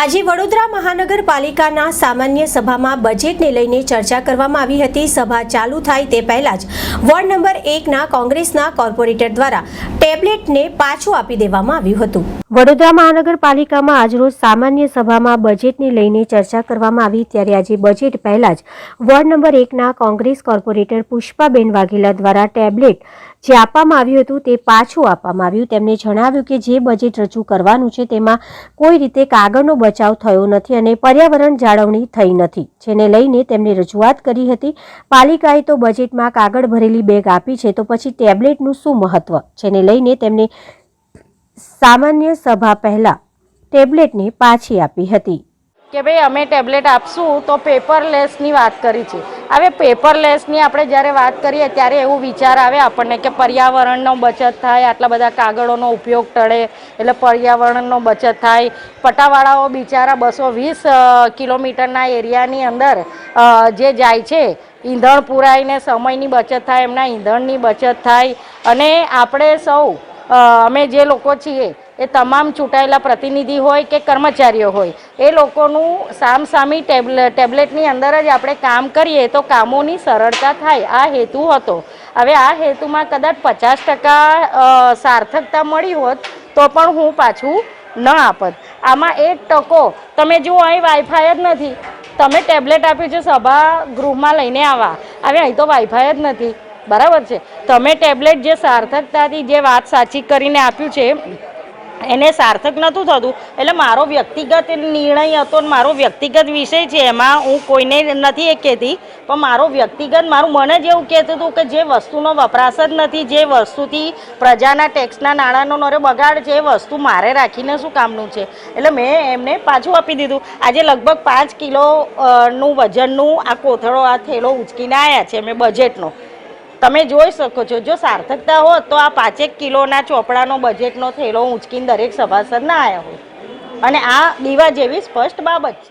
આજે વડોદરા મહાનગરપાલિકાના સામાન્ય સભામાં બજેટને લઈને ચર્ચા કરવામાં આવી હતી. સભા ચાલુ થાય તે પહેલા જ વોર્ડ નંબર એકના કોંગ્રેસના કોર્પોરેટર દ્વારા ટેબ્લેટને પાછું આપી દેવામાં આવ્યું હતું. વડોદરા મહાનગરપાલિકામાં આજરોજ સામાન્ય સભામાં બજેટને લઈને ચર્ચા કરવામાં આવી ત્યારે આજે બજેટ પહેલા જ વોર્ડ નંબર એકના કોંગ્રેસ કોર્પોરેટર પુષ્પાબેન વાઘેલા દ્વારા ટેબ્લેટ જે આપવામાં આવ્યું હતું તે પાછું આપવામાં આવ્યું. તેમણે જણાવ્યું કે જે બજેટ રજૂ કરવાનું છે તેમાં કોઈ રીતે કાગળનો બચાવ થયો નથી અને પર્યાવરણ જાળવણી થઈ નથી, જેને લઈને તેમણે રજૂઆત કરી હતી. પાલિકાએ તો બજેટમાં કાગળ ભરેલી બેગ આપી છે, તો પછી ટેબ્લેટનું શું મહત્વ? જેને લઈને તેમણે સામાન્ય સભા પહેલા ટેબ્લેટને પાછી આપી હતી. કે ભાઈ, અમે ટેબ્લેટ આપશું તો પેપરલેસની વાત કરી છે. હવે પેપરલેસની આપણે જ્યારે વાત કરીએ ત્યારે એવું વિચાર આવે આપણને કે પર્યાવરણનો બચત થાય, આટલા બધા કાગળોનો ઉપયોગ ટળે, એટલે પર્યાવરણનો બચત થાય. પટાવાળાઓ બિચારા બસો વીસ કિલોમીટરના એરિયાની અંદર જે જાય છે, ઈંધણ પુરાઈને સમયની બચત થાય, એમના ઈંધણની બચત થાય. અને આપણે સૌ અમે જે લોકો છીએ એ તમામ ચૂંટાયેલા પ્રતિનિધિ હોય કે કર્મચારીઓ હોય, એ લોકોનું સામસામી ટેબ્લે ટેબ્લેટની અંદર જ આપણે કામ કરીએ તો કામોની સરળતા થાય. આ હેતુ હતો. હવે આ હેતુમાં કદાચ પચાસ ટકા સાર્થકતા મળી હોત તો પણ હું પાછું ન આપત. આમાં એક ટકો, તમે જુઓ અહીં વાઈફાઈ જ નથી. તમે ટેબ્લેટ આપ્યું છે, સભા ગૃહમાં લઈને આવવા હવે અહીં તો વાઈફાઈ જ નથી. બરાબર છે. તમે ટેબ્લેટ જે સાર્થકતાથી જે વાત સાચી કરીને આપ્યું છે, એને સાર્થક નહોતું થતું. એટલે મારો વ્યક્તિગત નિર્ણય હતો મારો વ્યક્તિગત વિષય છે, એમાં હું કોઈને નથી એ કહેતી. પણ મારો વ્યક્તિગત, મારું મને જ એવું કહેતું હતું કે જે વસ્તુનો વપરાશ જ નથી, જે વસ્તુથી પ્રજાના ટેક્સના નાણાંનો નરે બગાડ છે, એ વસ્તુ મારે રાખીને શું કામનું છે? એટલે મેં એમને પાછું આપી દીધું. આજે લગભગ પાંચ કિલો નું વજનનું આ કોથળો, આ થેલો ઉચકીને આવ્યા છે, મેં બજેટનો તમે જોઈ શકો છો, જો સાર્થકતા હોત તો આ પાંચેક કિલોના ચોપડાનો બજેટનો થેલો ઉંચકીને દરેક સભાસદ ના આવ્યા હોય અને આ દીવા જેવી સ્પષ્ટ બાબત છે.